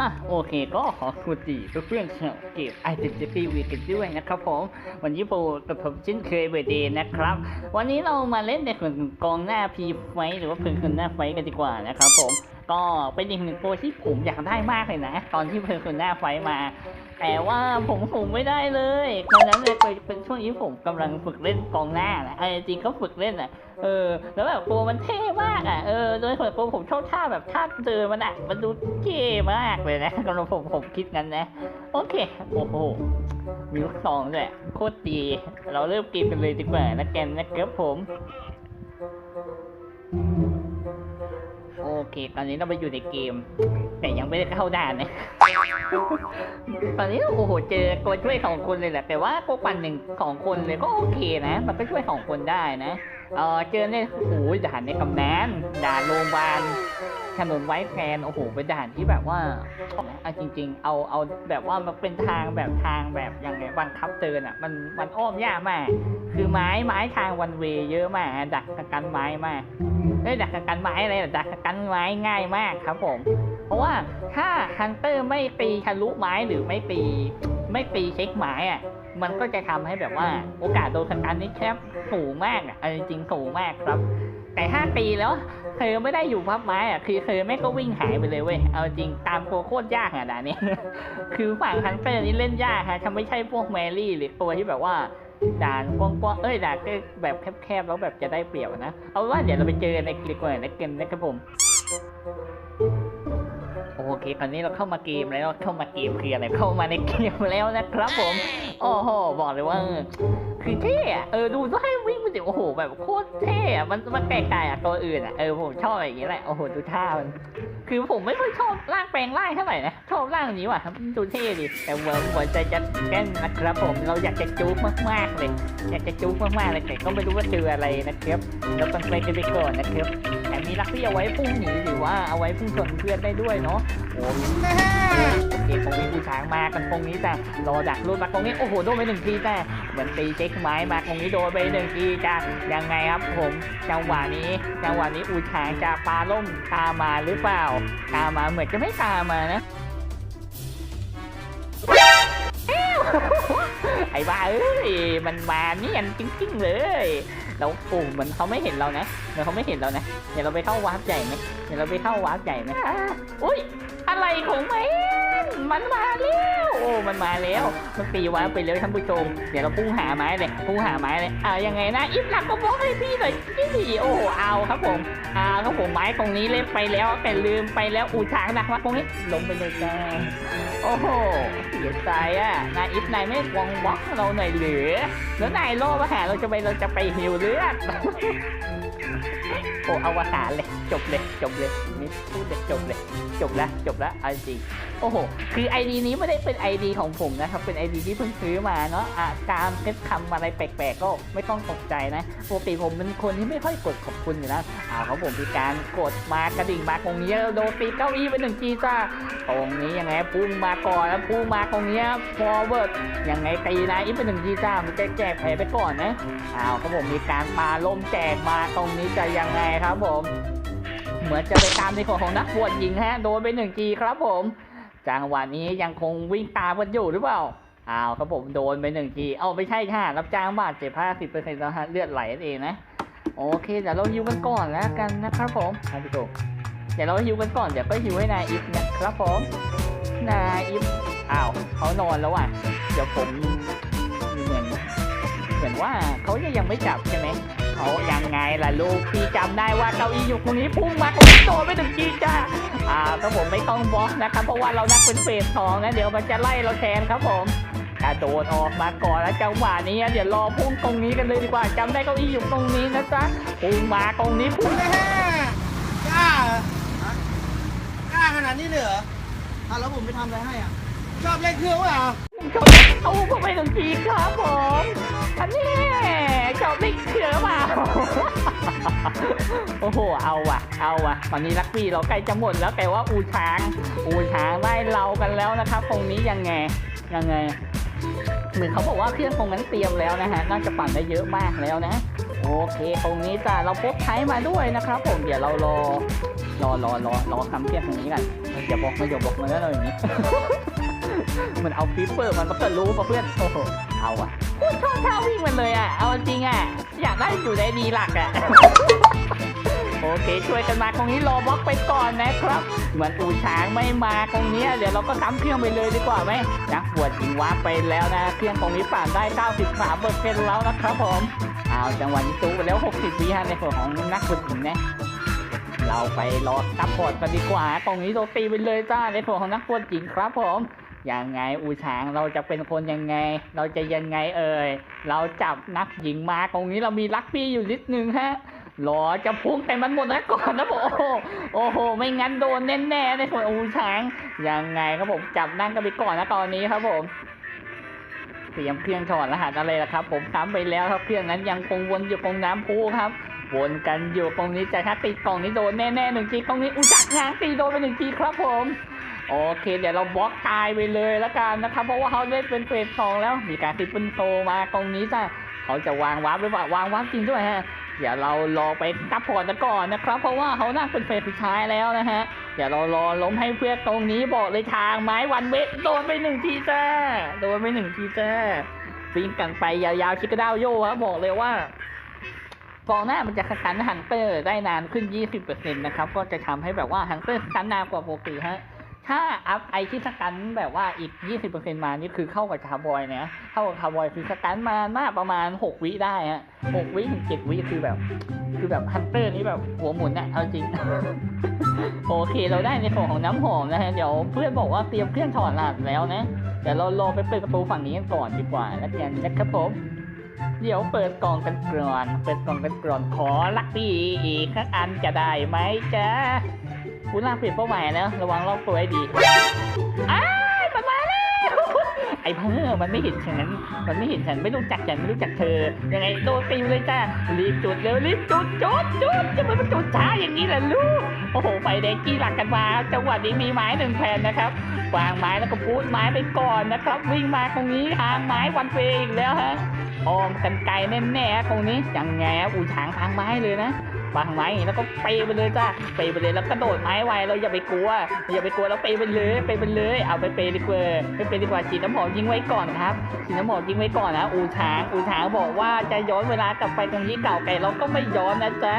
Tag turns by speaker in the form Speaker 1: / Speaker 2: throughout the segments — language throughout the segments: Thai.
Speaker 1: อะโอเคก็ขอคุณดีเพื่อนชาวเกม Identity w e e กันด้วยนะครับผม วันนี้โปรกับผมชินเคยเบเดย์นะครับ วันนี้เรามาเล่นในส่วนขกองหน้าพีไฟหรือว่าเพลิงคนหน้าไฟกันดีกว่านะครับผมก็เป็นอีกหนึ่งโปรที่ผมอยากได้มากเลยนะ ตอนที่เพลิงคนหน้าไฟมา แต่ว่าผมผมไม่ได้เลยตอนนั้นเลยเป็นช่วงที่ผมกำลังฝึกเล่นกองหน้านะเออจริงก็ฝึกเล่นอะเออ แล้วแบบโปรมันเท่มากอะเออโดยส่วนตัวผมชอบท่าแบบท่าเดินมันอะมันดูเท่มากเลยนะสำหรับผมผมคิดงั้นนะ โอเค โอ้โหมีลูกซองด้วยโคตรดี เราเริ่มเกมกันเลยดีกว่านะแกนนะครับผมโอเค ตอนนี้เราไปอยู่ในเกม แต่ยังไม่ได้เข้าด่านนะตอนนี้โอ้โหเจอตัวช่วยสองคนเลยแหละ แต่ว่าโกปั่นหนึ่งสองคนเลยก็โอเคนะ มันก็ช่วยสองคนได้นะเออเจอเนี่ยโอ้โหด่านในกำนนด่านโรงพยาบาลถนนไว้แฟนโอ้โหเป็นด่านที่แบบว่าเอาจริง ๆ เอาเอาแบบว่ามันเป็นทางแบบทางแบบยังไงบังคับเตือนอะมันมันอ้อมยากมาก คือไม้ไม้ทางวันเวเยอะมากดักกันไม้มาก เฮ้ดักกันไม้อะไรดักกันไม้ง่ายมากครับผม เพราะว่าถ้าฮันเตอร์ไม่ตีทะลุไม้หรือไม่ตีไม่ตีเช็คไม้อะมันก็จะทำให้แบบว่าโอกาสโดนสกันนี่แคบสูงมากอะจริงสูงมากครับ แต่ถ้าตีแล้วเคยไม่ได้อยู่พับไม้อะคือเคยแม่ก็วิ่งหายไปเลยเว้ยเอาจริงตามตัวโคตรยากอะด่านนี้คือฝั่งฮันเตอร์นี่เล่นยากฮะถ้าไม่ใช่พวกแมรี่หรือตัวที่แบบว่า ด่านกว้างๆเอ้ยด่านก็แบบแคบๆแล้วแบบจะได้เปรียบนะ เอาว่าเดี๋ยวเราไปเจอในดีกว่าในเกมนะครับผมโอเคตอนนี้เราเข้ามาเกมแล้วเข้ามาเกมคืออะไรเข้ามาในเกมแล้วนะครับผม โอ้โห บอกเลยว่า คือเท่เออดูต้องให้วิ สิโอ้โหแบบโคตรเท่อะมันมันแปลกต่างจากตัวอื่นอะเออผมชอบอย่างนี้แหละโอ้โหดูท่ามันคือผมไม่ค่อยชอบร่างแปลงร่างเท่าไหร่นะชอบร่างนี้ว่ะดูเท่ดิแต่หัวหัวใจจะแก้นนะครับผมเราอยากจะจุ๊บมากๆเลย อยากจะจุ๊บมากๆเลยแต่ก็ไม่รู้ว่าเจออะไรนะครับเราต้องไปกันไปก่อนนะครับ มีลักที่เอาไว้พุ่งหนีหรือว่าเอาไว้พุ่งชนเพื่อนได้ด้วยเนาะโอ้โอเคตรงนี้ผู้ช้างมากันตรงนี้จ้ะรอดักรูดมาตรงนี้โอ้โหโดนไปหนึ่งทีจ้ะเหมือนตีเช็คไม้มาตรงนี้โดนไปหนึ่งทีจ้ะยังไงครับผมจังหวะนี้จังหวะนี้อูช้างจะปาล่มตามมาหรือเปล่า ตามมาเหมือนจะไม่ตามมานะไอ้บ้าเอ้ยมันมาเนียนจริงๆเลย แล้วปุ่มมันเขาไม่เห็นเรานะเหมือนเขาไม่เห็นเรานะเดี๋ยวเราไปเข้าวาร์ปใหญ่ไหมเดี๋ยวเราไปเข้าวาร์ปใหญ่ไหมอุ้ยอะไรของมันมันมาแล้ว โอ้มันมาแล้ว มันตีว้าไปเลยท่านผู้ชม เดี๋ยวเราพุ่งหาไม้เลยพุ่งหาไม้เลยอ่ายังไงนะอิฟหลักก็บอกให้พี่หน่อยพี่โอ้เอาครับผมเอาครับผมไม้ตรงนี้เล่นไปแล้วแต่ลืมไปแล้วอูช้างหนักมากตรงนี้ลงไปเลยจ้าโอ้โหเสียใจอะนายอิฟนายไม่วองบล็อกเราหน่อยหรือแล้วนายโล่มาหาเราจะไปเราจะไปหิวเลือด โอ้อวสานเลย จบเลยจบเลยนี่พูดเลยจบเลย จบแล้วจบแล้วเอาจริงโอ้โห คือไอดีนี้ไม่ได้เป็นไอดีของผมนะครับ เป็นไอดีที่เพิ่งซื้อมาเนาะอะการเซ็ตคำอะไรแปลกๆ ก็ไม่ต้องตกใจนะ ปกติผมเป็นคนที่ไม่ค่อยกดขอบคุณอยู่แล้วอ่าเขาผมมีการกดมากระดิ่งมาตรงนี้โดนตีเก้าอี้ไปหนึ่งทีจ้า ตรงนี้ยังไงพุ่งมาก่อนแล้วพุ่งมาตรงนี้ฟอร์เวิร์ดยังไงตีนะอีกไปหนึ่งทีจ้ามันจะแจกแผลไปก่อนนะอ้าวครับผมมีการมาลมแจกมาตรงนี้จะยังไงครับผม เหมือนจะไปตามในของของนักบวชหญิงฮะโดนไปหนึ่งทีครับผม จังหวะนี้ยังคงวิ่งตามกันอยู่หรือเปล่าอ้าวครับผมโดนไปหนึ่งทีเอ้าไม่ใช่ค่ะรับจ้างบาดเจ็บห้าสิบเปอร์เซ็นต์แล้วฮะเลือดไหลนั่นเองนะโอเคเดี๋ยวเราฮิวกันก่อนแล้วกันนะครับผมท่านผู้ชมเดี๋ยวเราฮิวกันก่อนเดี๋ยวก็ฮิวให้นายอิฟนะครับผมนายอิฟอ้าวเขานอนแล้วอะเดี๋ยวผมเหมือนเหมือนว่าเขาจะยังไม่จับใช่ไหม เขายังไงล่ะลูกพี่จำได้ว่าเก้าอี้อยู่ตรงนี้พุ่งมาตรงโดนไปถึงจีจ้าอ่าครับผมไม่ต้องบล็อกนะครับ เพราะว่าเรานักเป็นเฟสทองนะเดี๋ยวมันจะไล่เราแทนครับผมกระโดดออกมาก่อนแล้วจังหวะนี้เดี๋ยวรอพุ่งตรงนี้กันเลยดีกว่าจำได้เก้าอี้อยู่ตรงนี้นะจ๊ะพุ่งมาตรงนี้พุ่ง
Speaker 2: แม่กล้าเหรอกล้าขนาดนี้เลยเหรออะแล้วผมไปทำอะไรให้อะชอบเล่นเครื่องวะอะ
Speaker 1: ชอบเอาเขาไปถึงจีครับผมอันนี้ชอบเชื่อเปล่ โอ้โห เอาว่ะ เอาว่ะ ตอนนี้ลักบี้เราใกล้จะหมดแล้วแต่ว่าอูช้าง อูช้างไล่เรากันแล้วนะครับตรงนี้ยังไง ยังไง เหมือนเขาบอกว่าเครื่องตรงนั้นเตรียมแล้วนะฮะ น่าจะปั่นได้เยอะมากแล้วนะ โอเค ตรงนี้จ้ะเราพกไทมาด้วยนะครับ ผม เดี๋ยวเรารอ รอรอรอรอคำเทียบตรงนี้กันอย่าบอกมาอย่าบอกมาแล้วเราอย่างนี้ มันเอาฟีเปอร์มันมันก็รู้ป่ะเพื่อน โอ้โห เอาอะ โคตรชอบท่าวิ่งมันเลยอะเอาจริงอะอยากได้อยู่ในดีหลักอะโอเค ช่วยกันมาตรงนี้รอบล็อกไปก่อนนะครับ เหมือนอูช้างไม่มาตรงนี้เดี๋ยวเราก็ซ้ำเครื่องไปเลยดีกว่าไหมนักบวชยิงว้าไปแล้วนะ เครื่องตรงนี้ผ่านได้ 93เปอร์เซ็นต์แล้วนะครับผม เอาจังหวะนี้ตู้ไปแล้ว 60วิฮะในส่วนของนักบวชหญิงนะเราไปรอซัพพอร์ตกันดีกว่า ตรงนี้โดนตีไปเลยจ้าในส่วนของนักบวชหญิงครับผม ยังไงอูช้างเราจะเป็นคนยังไง เราจะยังไงเอ่ยเราจับนักหญิงมาตรงนี้เรามีลักปี้อยู่นิดนึงฮะรอจะพุ่งแต่มันหมดแล้วก่อนนะผมโอ้โหโอ้โห ไม่งั้นโดนแน่ๆในส่วนอูช้างยังไงครับผมจับนั่งกันไปก่อนนะตอนนี้ครับผมเตรียมเครื่องถอดรหัสอะไรล่ะครับ ผมทำไปแล้วครับเครื่องนั้นยังคงวนอยู่ตรงน้ำพุครับวนกันอยู่ตรงนี้จะถ้าติดกล่องนี้โดนแน่ๆหนึ่งทีตรงนี้อุจักงางตีโดนไปหนึ่งทีครับผม โอเค เดี๋ยวเราบล็อกตายไปเลยแล้วกันนะครับ เพราะว่าเขาเล่นเป็นเฟสสองแล้ว มีการติดปืนโตมาตรงนี้จ้ะเขาจะวางวาร์ปหรือเปล่าวางวาร์ปจริงด้วยฮะเดี๋ยวเรารอไปซัพพอร์ตกันก่อนนะครับ เพราะว่าเขาน่าเป็นเฟสสุดท้ายแล้วนะฮะ เดี๋ยวเรารอล้มให้เพื่อนตรงนี้บอกเลยทางไม้วันเวทโดนไปหนึ่งทีจ้าโดนไปหนึ่งทีจ้าวิ่งกันไปยาวๆชิคกี้ดาวโย่ครับบอกเลยว่าฟองหน้ามันจะสกันฮันเตอร์ได้นานขึ้น 20%นะครับ ก็จะทำให้แบบว่าฮันเตอร์สกันนานกว่าปกติฮะ ถ้าอัพไอที่สกันแบบว่าอีก 20%มานี่คือเข้ากับคาร์บอยนะเข้ากับคาร์บอยคือสกันมาหน้าประมาณ 6 วิได้ฮะ6วิถึง7วิคือแบบ คือแบบฮันเตอร์นี่แบบหัวหมุนอะเอาจริง โอเคเราได้ในส่วนของน้ำหอมนะฮะ เดี๋ยวเพื่อนบอกว่าเตรียมเครื่องถอดรหัสแล้วนะเดี๋ยวเรารอไปเปิดประตูฝั่งนี้กันก่อนดีกว่าแล้วกันนะครับผมเดี๋ยวเปิดกล่องกันก่อน เปิดกล่องกันก่อนขอลักตี้อีกสักอันจะได้ไหมจ๊ะ คุณล่างเปลี่ยนเป้าหมายแล้วระวังรอบตัวให้ดีอ้ามันมาแล้วไอ้เพื่อมันไม่เห็นฉันมันไม่เห็นฉันไม่รู้จักฉันไม่รู้จักเธอ ยังไงโดนตีเลยจ้ารีบจุดเร็วรีบจุดจุดจุดจะมันจุดช้าอย่างนี้แหละลูกโอ้โหไฟแดงกี้หลักกันมาจังหวะนี้มีไม้หนึ่งแผ่นนะครับวางไม้แล้วก็พูดไม้ไปก่อนนะครับ วิ่งมาตรงนี้ทางไม้วันเฟย์อีกแล้วฮะ ออมกันไกลแน่ๆตรงนี้ยังไงอูฉางทางไม้เลยนะวางไม้งี้แล้วก็เปไปเลยจ้าเปไปเลยแล้วกระโดดไม้ไวเราอย่าไปกลัวอย่าไปกลัวแล้วเปไปเลยเปไปเลย เอาไปเปดีกว่าไปเปดีกว่าฉีดน้ำหอมยิงไว้ก่อนครับฉีดน้ำหอมยิงไว้ก่อนนะอูช้างอูช้างบอกว่าจะย้อนเวลากลับไปตรงนี้เก่าไก่เราก็ไม่ย้อนนะจ๊ะ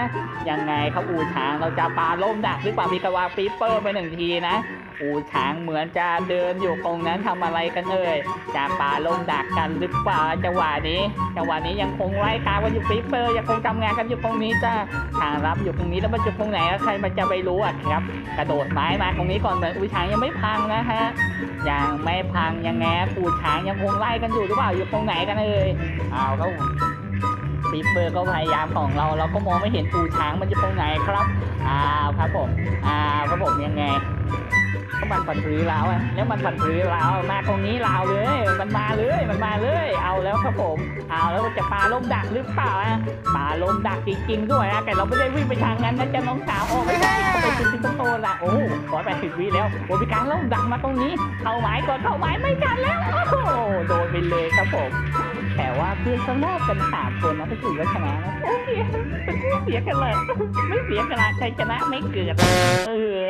Speaker 1: ยังไงครับอูช้างเราจะปาล่มดักหรือเปล่ามีกระวางปีเปอร์ไปหนึ่งทีนะอูช้างเหมือนจะเดินอยู่ตรงนั้นทำอะไรกันเอ่ยจะปาลงดักกันหรือเปล่าจังหวะนี้จังหวะนี้ยังคงไล่ตามกันอยู่ปีเปอร์ยังคงทำงานกันอยู่ตรงนี้จ้าทางรับอยู่ตรงนี้แล้วมันอยู่ตรงไหนใครมันจะไปรู้อะครับ กระโดดไม้มาตรงนี้ก่อนเหมือนอูช้างยังไม่พังนะฮะยังไม่พังยังไงอูช้างยังคงไล่กันอยู่หรือเปล่าอยู่ตรงไหนกันเอ่ยเอาครับปีเปอร์ก็พยายามของเรา เราก็มองไม่เห็นอูช้างมันอยู่ตรงไหนครับอ้าวครับผมอ้าวครับผมยังไง มันผันผือเราอะแล้วมันผันผือเรามาตรงนี้เราเลย มันมาเลยมันมาเลย เอาแล้วครับผมเอาแล้วจะปาลมดักหรือเปล่าอะปาลมดักจริงๆด้วยอะแต่เราไม่ได้วิ่งไปทางนั้นนะจะน้องสาวออกไม่ได้เขาไปติดที่โตละโอ้ร้อยแปดสิบวิแล้วโอ้มีการลมดักมาตรงนี้เข้าไม้ก่อนเข้าไม้ไม่ทันแล้วโอ้โหโดนไปเลยครับผม แต่ว่าเพื่อนก็รอบกันสามคนนะถ้าถือว่าชนะนะโอเคเป็นผู้เสียกันเลย ไม่เสียกันละใครชนะไม่เกิด เออ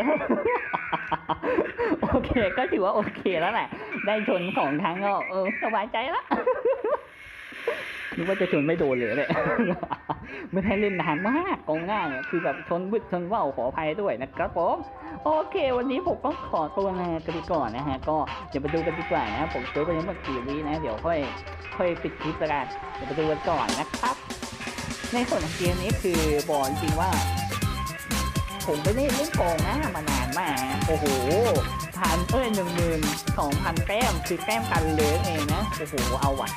Speaker 1: โอเค ก็ถือว่าโอเคแล้วแหละ ได้ชนสองครั้งก็เออสบายใจละ นึกว่าจะชนไม่โดนเลยเลยไม่ได้เล่นนานมากกองหน้าเนี่ยคือแบบชนบึดชนว่าวขออภัยด้วยนะครับผมโอเค วันนี้ผมต้องขอตัวลากันไปก่อนนะฮะ ก็เดี๋ยวไปดูกันดีกว่านะผมซื้อไปทั้งหมดกี่วินะ เดี๋ยวค่อยค่อยปิดคลิปละกันเดี๋ยวไปดูกันก่อนนะครับ ในส่วนของเกมนี้คือบอกจริงว่า ผมไม่ได้เล่นโกงหน้ามานานมากโอ้โหพันเอ้ยหนึ่งหมื่นสองพันแต้มคือแต้มกันเลืองเองนะโอ้โหเอาว่ะ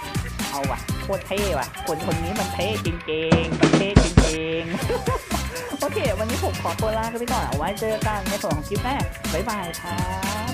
Speaker 1: เอาว่ะโคตรเท่ว่ะ คนคนนี้มันเท่จริงๆมันเท่จริงๆ โอเค วันนี้ผมขอตัวลาไปก่อนเอาไว้เจอกันในส่วนของคลิปหน้าบ๊ายบายครับ